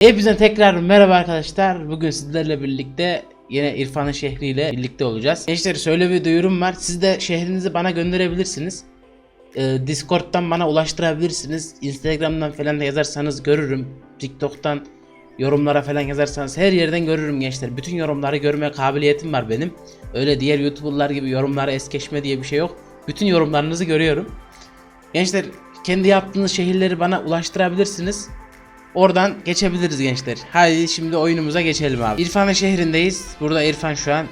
Hepinize tekrar merhaba arkadaşlar. Bugün sizlerle birlikte yine İrfan'ın şehriyle birlikte olacağız. Gençler şöyle bir duyurum var. Siz de şehrinizi bana gönderebilirsiniz. Ee, Discord'dan bana ulaştırabilirsiniz. Instagram'dan falan da yazarsanız görürüm. TikTok'tan yorumlara falan yazarsanız her yerden görürüm gençler. Bütün yorumları görme kabiliyetim var benim. Öyle diğer YouTuber'lar gibi yorumlara es geçme diye bir şey yok. Bütün yorumlarınızı görüyorum. Gençler kendi yaptığınız şehirleri bana ulaştırabilirsiniz. Oradan geçebiliriz gençler. Haydi şimdi oyunumuza geçelim abi. İrfan'ın şehrindeyiz. Burada İrfan şu an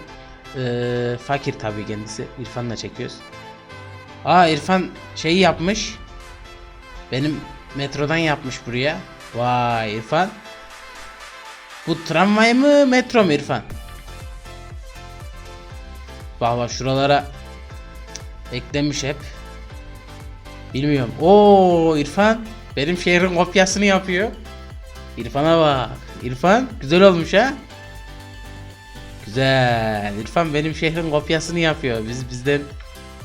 eee, fakir tabii kendisi. İrfan'la çekiyoruz. Aa İrfan şeyi yapmış. Benim metrodan yapmış buraya. Vay İrfan. Bu tramvay mı metro mu İrfan? Bak şuralara eklemiş hep. Bilmiyorum. Oo İrfan benim şehrin kopyasını yapıyor. İrfan'a bak. İrfan güzel olmuş ha. Güzel. İrfan benim şehrin kopyasını yapıyor. Biz bizden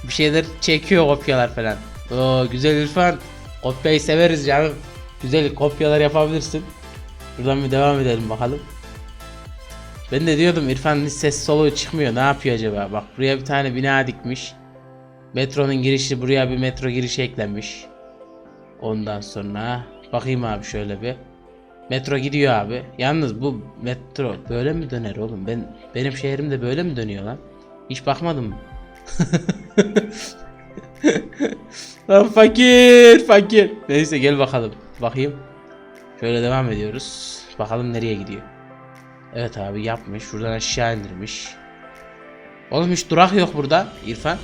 bir şeyler çekiyor kopyalar falan. Oo güzel İrfan. Kopyayı severiz canım. Güzel kopyalar yapabilirsin. Buradan bir devam edelim bakalım. Ben de diyordum İrfan'ın ses soluğu çıkmıyor. Ne yapıyor acaba? Bak buraya bir tane bina dikmiş. Metronun girişi buraya bir metro girişi eklenmiş. Ondan sonra bakayım abi şöyle bir. Metro gidiyor abi. Yalnız bu metro böyle mi döner oğlum? Ben benim şehrimde böyle mi dönüyor lan? Hiç bakmadım lan fakir, fakir. Neyse gel bakalım. Bakayım. Şöyle devam ediyoruz. Bakalım nereye gidiyor. Evet abi yapmış. Şuradan aşağı indirmiş. Oğlum hiç durak yok burada İrfan.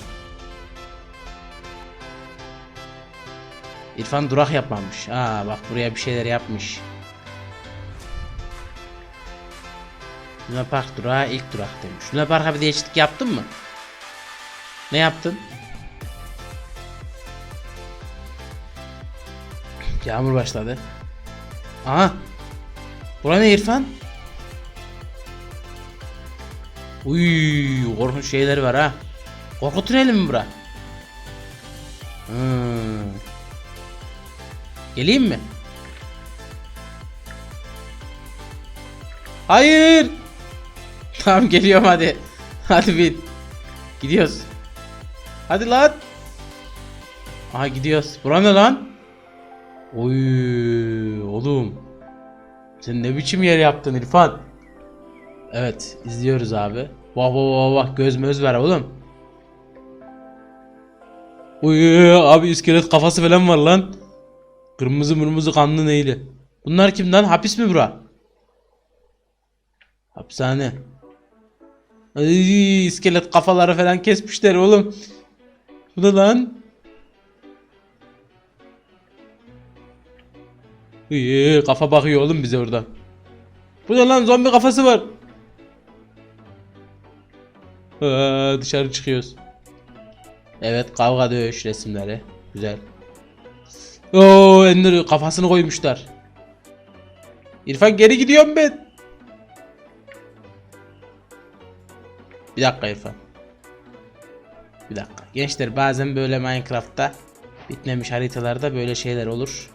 İrfan durak yapmamış. Aa bak buraya bir şeyler yapmış. Luna Park durağı ilk durak demiş. Luna Park'a bir değişiklik yaptın mı? Ne yaptın? Yağmur başladı. Aha. Bura ne İrfan? Uy, korkunç şeyler var ha. Korku tüneli mi bura? Hmm. Geleyim mi? Hayır. Tamam geliyorum hadi. Hadi bin. Gidiyoruz. Hadi lan. Aha gidiyoruz. Bura ne lan? Oy oğlum. Sen ne biçim yer yaptın İrfan? Evet izliyoruz abi. Vah vah vah vah göz möz ver oğlum. Uy abi iskelet kafası falan var lan. Kırmızı mırmızı kanlı neyli. Bunlar kimden? Hapis mi bura? Hapishane. Ay, iskelet kafaları falan kesmişler oğlum. Bu da lan. Uy, kafa bakıyor oğlum bize oradan. Bu da lan zombi kafası var. Aa, dışarı çıkıyoruz. Evet kavga dövüş resimleri. Güzel. Oo Ender kafasını koymuşlar. İrfan geri gidiyorum ben. Bir dakika İrfan. Bir dakika. Gençler bazen böyle Minecraft'ta bitmemiş haritalarda böyle şeyler olur.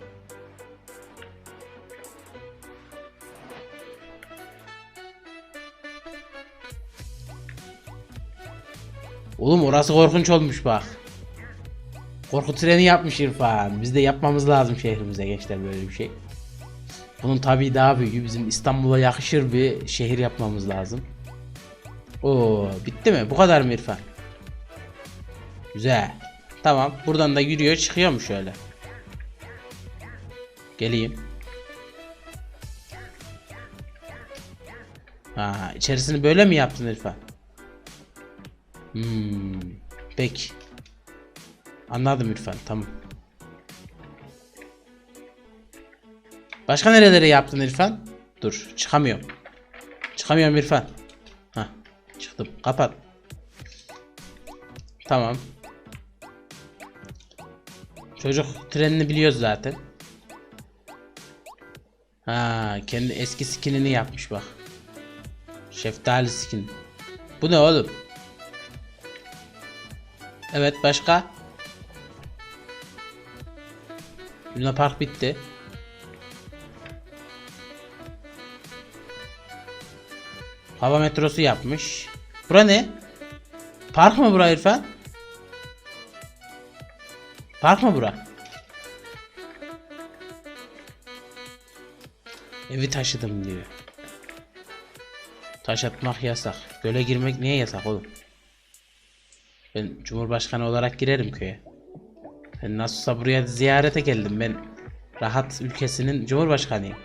Oğlum orası korkunç olmuş bak. Korku treni yapmış İrfan. Biz de yapmamız lazım şehrimize gençler böyle bir şey. Bunun tabii daha büyüğü bizim İstanbul'a yakışır bir şehir yapmamız lazım. Oo bitti mi? Bu kadar mı İrfan? Güzel. Tamam. Buradan da yürüyor çıkıyor mu şöyle? Geleyim. Ha, içerisini böyle mi yaptın İrfan? Hmm. Peki. Anladım İrfan. Tamam. Başka nerelere yaptın İrfan? Dur. Çıkamıyorum. Çıkamıyorum İrfan. Hah. Çıktım. Kapat. Tamam. Çocuk trenini biliyoruz zaten. Ha, kendi eski skinini yapmış bak. Şeftali skin. Bu ne oğlum? Evet başka? Luna Park bitti. Hava metrosu yapmış. Bura ne? Park mı bura İrfan? Park mı bura? Evi taşıdım diyor. Taş atmak yasak. Göle girmek niye yasak oğlum? Ben Cumhurbaşkanı olarak girerim köye. Ben nasılsa buraya ziyarete geldim. Ben rahat ülkesinin Cumhurbaşkanıyım.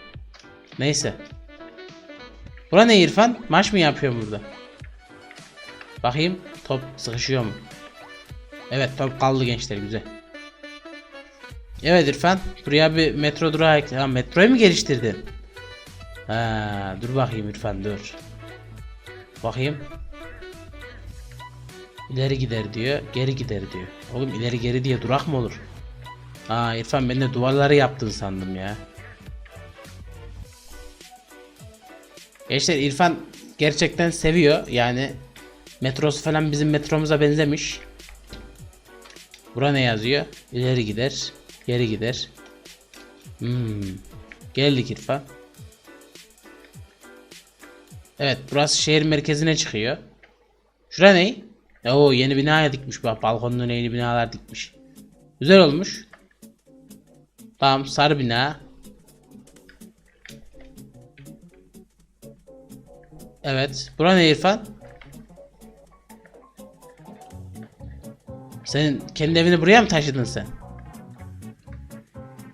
Neyse. Bura ne İrfan? Maç mı yapıyor burada? Bakayım top sıkışıyor mu? Evet top kaldı gençler güzel. Evet İrfan buraya bir metro durağı ekle. Metroyu mu geliştirdin? Ha, dur bakayım İrfan dur. Bakayım. İleri gider diyor, geri gider diyor. Oğlum ileri geri diye durak mı olur? Aa İrfan ben de duvarları yaptın sandım ya. Gençler İrfan gerçekten seviyor. Yani metrosu falan bizim metromuza benzemiş. Bura ne yazıyor? İleri gider, geri gider. Hmm. Geldik İrfan. Evet burası şehir merkezine çıkıyor. Şura ne? Oo yeni binaya dikmiş bak balkonun yeni binalar dikmiş. Güzel olmuş. Tamam sarı bina. Evet. Bura ne İrfan? Senin kendi evini buraya mı taşıdın sen?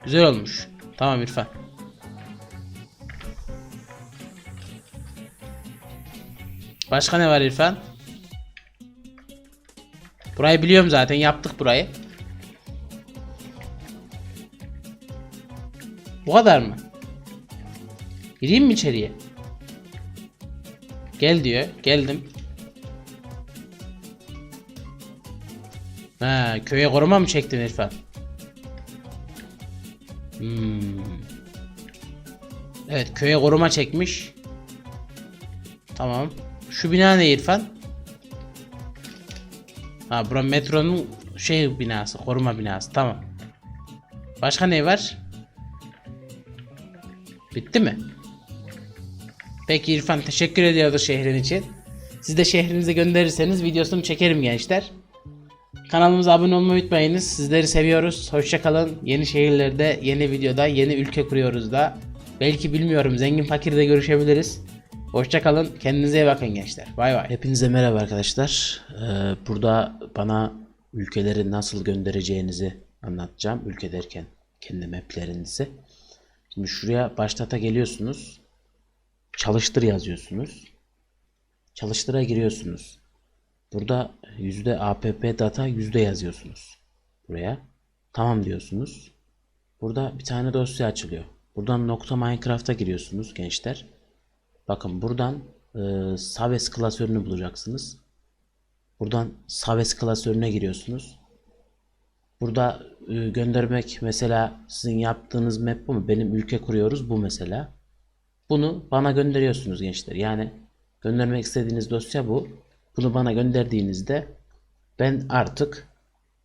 Güzel olmuş. Tamam İrfan. Başka ne var İrfan? Burayı biliyorum zaten yaptık burayı. Bu kadar mı? Gireyim mi içeriye? Gel diyor. Geldim. Ha, köye koruma mı çektin İrfan? Hmm. Evet köye koruma çekmiş. Tamam. Şu bina ne İrfan? Ha bura metronun şey binası, koruma binası. Tamam. Başka ne var? Bitti mi? Peki İrfan teşekkür ediyoruz şehrin için. Siz de şehrinize gönderirseniz videosunu çekerim gençler. Kanalımıza abone olmayı unutmayınız. Sizleri seviyoruz. Hoşçakalın. Yeni şehirlerde, yeni videoda, yeni ülke kuruyoruz da. Belki bilmiyorum zengin fakirde görüşebiliriz. Hoşçakalın. Kendinize iyi bakın gençler. Bay bay. Hepinize merhaba arkadaşlar. Ee, burada bana ülkeleri nasıl göndereceğinizi anlatacağım. Ülke derken kendi maplerinizi. Şimdi şuraya başlata geliyorsunuz. Çalıştır yazıyorsunuz. Çalıştıra giriyorsunuz. Burada yüzde app data yüzde yazıyorsunuz. Buraya. Tamam diyorsunuz. Burada bir tane dosya açılıyor. Buradan nokta Minecraft'a giriyorsunuz gençler. Bakın buradan e, Saves klasörünü bulacaksınız. Buradan Saves klasörüne giriyorsunuz. Burada e, göndermek mesela sizin yaptığınız map bu mu? Benim ülke kuruyoruz bu mesela. Bunu bana gönderiyorsunuz gençler. Yani göndermek istediğiniz dosya bu. Bunu bana gönderdiğinizde ben artık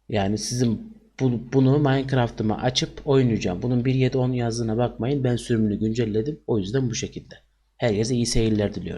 yani sizin bu, bunu Minecraft'ıma açıp oynayacağım. Bunun 1.7.10 yazdığına bakmayın. Ben sürümünü güncelledim. O yüzden bu şekilde. Herkese iyi seyirler diliyorum.